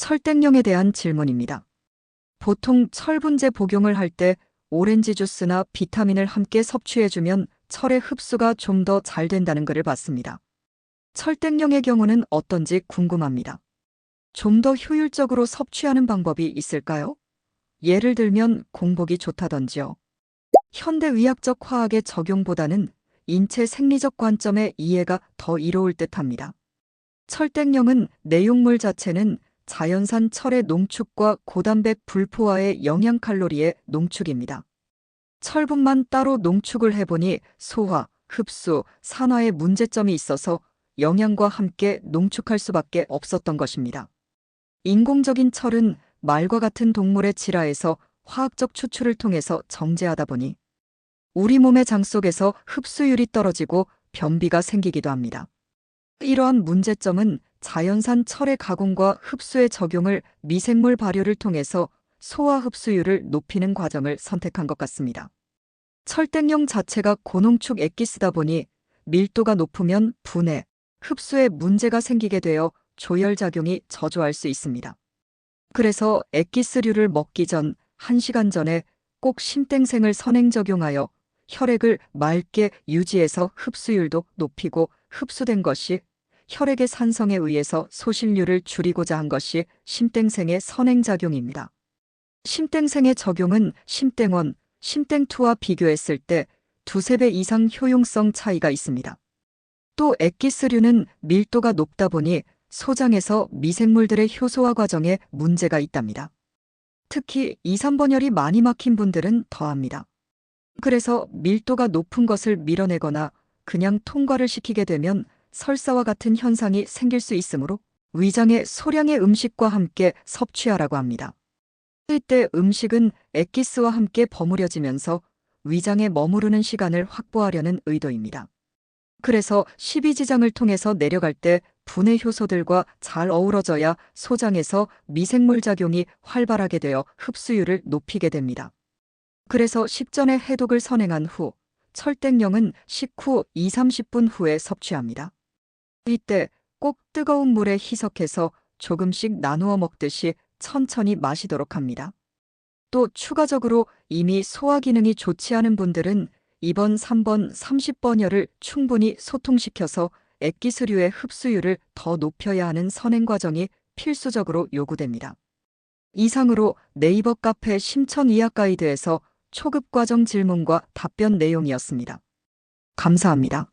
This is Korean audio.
철땡령에 대한 질문입니다. 보통 철분제 복용을 할 때 오렌지 주스나 비타민을 함께 섭취해주면 철의 흡수가 좀 더 잘 된다는 글을 봤습니다. 철땡령의 경우는 어떤지 궁금합니다. 좀 더 효율적으로 섭취하는 방법이 있을까요? 예를 들면 공복이 좋다던지요. 현대의학적 화학의 적용보다는 인체 생리적 관점의 이해가 더 이로울 듯합니다. 철땡령은 내용물 자체는 자연산 철의 농축과 고단백 불포화의 영양 칼로리의 농축입니다. 철분만 따로 농축을 해보니 소화, 흡수, 산화에 문제점이 있어서 영양과 함께 농축할 수밖에 없었던 것입니다. 인공적인 철은 말과 같은 동물의 질화에서 화학적 추출을 통해서 정제하다 보니 우리 몸의 장 속에서 흡수율이 떨어지고 변비가 생기기도 합니다. 이러한 문제점은 자연산 철의 가공과 흡수의 적용을 미생물 발효를 통해서 소화 흡수율을 높이는 과정을 선택한 것 같습니다. 철땡령 자체가 고농축 액기스다 보니 밀도가 높으면 분해, 흡수에 문제가 생기게 되어 조열작용이 저조할 수 있습니다. 그래서 액기스류를 먹기 전 1시간 전에 꼭 심땡생을 선행 적용하여 혈액을 맑게 유지해서 흡수율도 높이고 흡수된 것이 혈액의 산성에 의해서 소실률을 줄이고자 한 것이 심땡생의 선행작용입니다. 심땡생의 적용은 심땡원, 심땡2와 비교했을 때 두세 배 이상 효용성 차이가 있습니다. 또 액기스류는 밀도가 높다 보니 소장에서 미생물들의 효소화 과정에 문제가 있답니다. 특히 2, 3번열이 많이 막힌 분들은 더합니다. 그래서 밀도가 높은 것을 밀어내거나 그냥 통과를 시키게 되면 설사와 같은 현상이 생길 수 있으므로 위장에 소량의 음식과 함께 섭취하라고 합니다. 이때 음식은 액기스와 함께 버무려지면서 위장에 머무르는 시간을 확보하려는 의도입니다. 그래서 십이지장을 통해서 내려갈 때 분해 효소들과 잘 어우러져야 소장에서 미생물 작용이 활발하게 되어 흡수율을 높이게 됩니다. 그래서 식전에 해독을 선행한 후 철땡령은 식후 2, 30분 후에 섭취합니다. 이때 꼭 뜨거운 물에 희석해서 조금씩 나누어 먹듯이 천천히 마시도록 합니다. 또 추가적으로 이미 소화 기능이 좋지 않은 분들은 2번, 3번, 30번열을 충분히 소통시켜서 액기스류의 흡수율을 더 높여야 하는 선행 과정이 필수적으로 요구됩니다. 이상으로 네이버 카페 심천의학 가이드에서 초급 과정 질문과 답변 내용이었습니다. 감사합니다.